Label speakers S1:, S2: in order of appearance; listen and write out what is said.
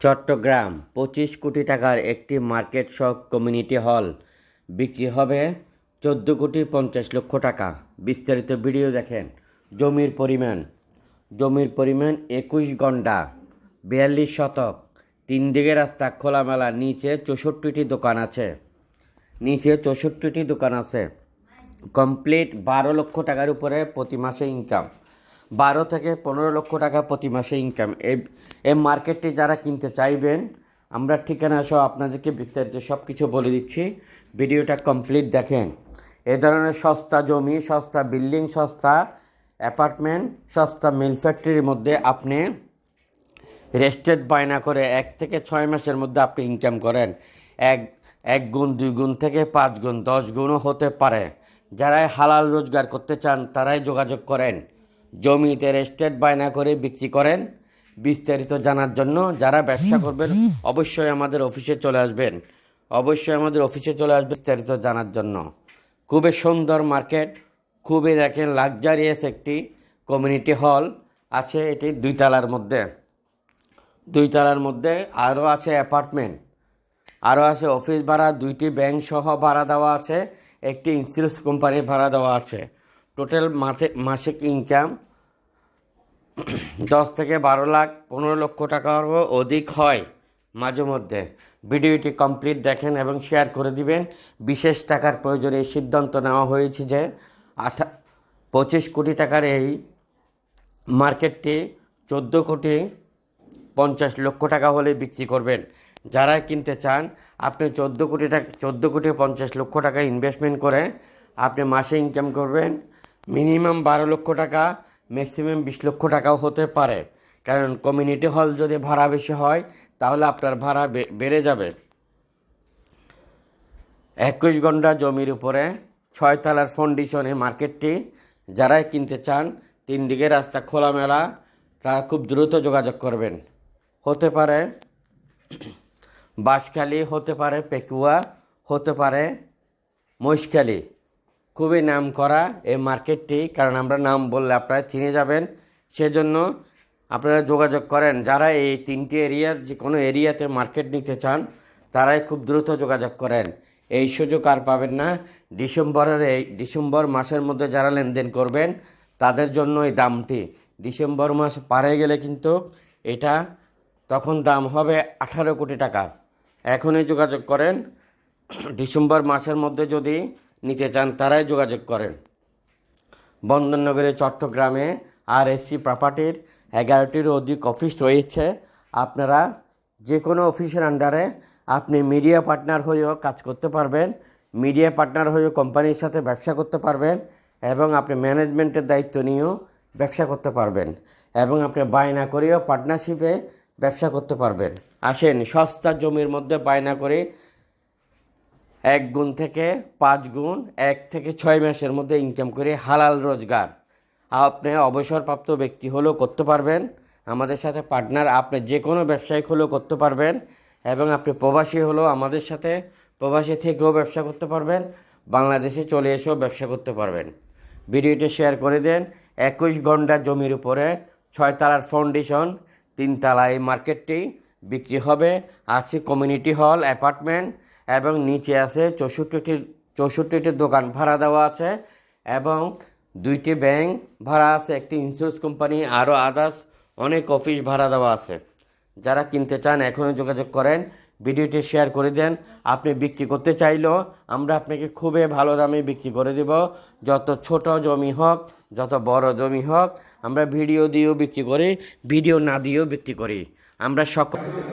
S1: চট্টগ্রাম, পঁচিশ কোটি টাকার একটি মার্কেট শক কমিউনিটি হল। বিক্রি হবে চোদ্দ কোটি পঞ্চাশ লক্ষ টাকা। বিস্তারিত ভিডিও দেখেন। জমির পরিমাণ। জমির পরিমাণ একুশ গন্ডা, বিয়াল্লিশ শতক। তিন দিকে রাস্তা খোলামেলা, নিচে চৌষট্টিটি দোকান আছে। নিচে চৌষট্টিটি দোকান আছে। কমপ্লিট বারো লক্ষ টাকার উপরে প্রতি মাসে ইনকাম বারো থেকে পনেরো লক্ষ টাকা প্রতি মাসে ইনকাম এই মার্কেটটি যারা কিনতে চাইবেন, আমরা ঠিকানা সহ আপনাদেরকে বিস্তারিত সব কিছু বলে দিচ্ছি। ভিডিওটা কমপ্লিট দেখেন। এ ধরনের সস্তা জমি, সস্তা বিল্ডিং সস্তা অ্যাপার্টমেন্ট সস্তা মিল ফ্যাক্টরির মধ্যে আপনি রেস্টেড বায়না করে এক থেকে ছয় মাসের মধ্যে আপনি ইনকাম করেন। এক এক গুণ, দুই গুণ থেকে পাঁচ গুণ, দশ গুণও হতে পারে। যারাই হালাল রোজগার করতে চান, তারাই যোগাযোগ করেন। জমিতে রেস্টেড বায়না করে বিক্রি করেন। বিস্তারিত জানার জন্য যারা ব্যবসা করবেন, অবশ্যই আমাদের অফিসে চলে আসবেন। অবশ্যই আমাদের অফিসে চলে আসবে বিস্তারিত জানার জন্য। খুবই সুন্দর মার্কেট, খুবই দেখেন লাক্সারিয়াস একটি কমিউনিটি হল আছে এটি দুই তলার মধ্যে। দুই তলার মধ্যে আরও আছে অ্যাপার্টমেন্ট আরও আছে অফিস ভাড়া, দুইটি ব্যাংক সহ ভাড়া দেওয়া আছে, একটি ইন্স্যুরেন্স কোম্পানির ভাড়া দেওয়া আছে। টোটাল মাসে মাসিক ইনকাম দশ থেকে বারো লাখ পনেরো লক্ষ টাকারও অধিক হয় মাঝে মধ্যে। ভিডিওটি কমপ্লিট দেখেন এবং শেয়ার করে দিবেন। বিশেষ টাকার প্রয়োজনে সিদ্ধান্ত নেওয়া হয়েছে যে আঠা পঁচিশ কোটি টাকার এই মার্কেটটি চোদ্দ কোটি পঞ্চাশ লক্ষ টাকা হলে বিক্রি করবেন। যারা কিনতে চান, আপনি চোদ্দ কোটি টাকা চোদ্দ কোটি পঞ্চাশ লক্ষ টাকা ইনভেস্টমেন্ট করে আপনি মাসে ইনকাম করবেন। মিনিমাম বারো লক্ষ টাকা ম্যাক্সিমাম বিশ লক্ষ টাকাও হতে পারে। কারণ কমিউনিটি হল যদি ভাড়া বেশি হয়, তাহলে আপনার ভাড়া বেড়ে যাবে। একুশ ঘণ্টা জমির উপরে ছয় তলার ফাউন্ডেশনে মার্কেটটি। যারাই কিনতে চান, তিন দিকে রাস্তা খোলামেলা, তারা খুব দ্রুত যোগাযোগ করবেন। হতে পারে বাঁশখালী, হতে পারে পেকুয়া, হতে পারে মহিষখালী। খুবই নাম করা এই মার্কেটটি, কারণ আমরা নাম বললে আপনারা চিনে যাবেন। সেজন্য আপনারা যোগাযোগ করেন, যারা এই তিনটি এরিয়ার যে কোনো এরিয়াতে মার্কেট নিতে চান, তারাই খুব দ্রুত যোগাযোগ করেন। এই সুযোগ আর পাবেন না। ডিসেম্বরের এই, ডিসেম্বর মাসের মধ্যে যারা লেনদেন করবেন, তাদের জন্য এই দামটি। ডিসেম্বর মাস পারে গেলে কিন্তু এটা তখন দাম হবে আঠারো কোটি টাকা। এখনই যোগাযোগ করেন। ডিসেম্বর মাসের মধ্যে যদি নিতে চান, তারাই যোগাযোগ করেন। বন্দরনগরে চট্টগ্রামে আর এসসি প্রপার্টির এগারোটির অধিক অফিস রয়েছে। আপনারা যে কোনো অফিসের আন্ডারে আপনি মিডিয়া পার্টনার হয়েও কাজ করতে পারবেন। মিডিয়া পার্টনার হয়েও কোম্পানির সাথে ব্যবসা করতে পারবেন এবং আপনি ম্যানেজমেন্টের দায়িত্ব নিয়েও ব্যবসা করতে পারবেন এবং আপনি বায়না করেও পার্টনারশিপে ব্যবসা করতে পারবেন। আসেন, সস্তা জমির মধ্যে বায়না করে এক গুণ থেকে পাঁচ গুণ এক থেকে ছয় মাসের মধ্যে ইনকাম করে হালাল রোজগার। আপনি অবসরপ্রাপ্ত ব্যক্তি হলেও করতে পারবেন। আমাদের সাথে পার্টনার আপনি যে কোনো ব্যবসায়িক হলেও করতে পারবেন এবং আপনি প্রবাসী হলেও আমাদের সাথে প্রবাসী থেকেও ব্যবসা করতে পারবেন। বাংলাদেশে চলে এসেও ব্যবসা করতে পারবেন। ভিডিওটি শেয়ার করে দেন। একুশ ঘণ্টা জমির উপরে ছয় তালার ফাউন্ডেশন তিনতলা এই মার্কেটটি বিক্রি হবে। আছে কমিউনিটি হল অ্যাপার্টমেন্ট এবং নিচে আছে চৌষট্টিটি চৌষট্টিটি দোকান ভাড়া দেওয়া আছে এবং দুইটি ব্যাংক ভাড়া আছে, একটি ইন্স্যুরেন্স কোম্পানি আরও আদার্স অনেক অফিস ভাড়া দেওয়া আছে। যারা কিনতে চান এখনও যোগাযোগ করেন, ভিডিওটি শেয়ার করে দেন। আপনি বিক্রি করতে চাইলেও আমরা আপনাকে খুবই ভালো দামে বিক্রি করে দেব। যত ছোট জমি হোক, যত বড় জমি হোক, আমরা ভিডিও দিয়েও বিক্রি করি, ভিডিও না দিয়েও বিক্রি করি। আমরা সকল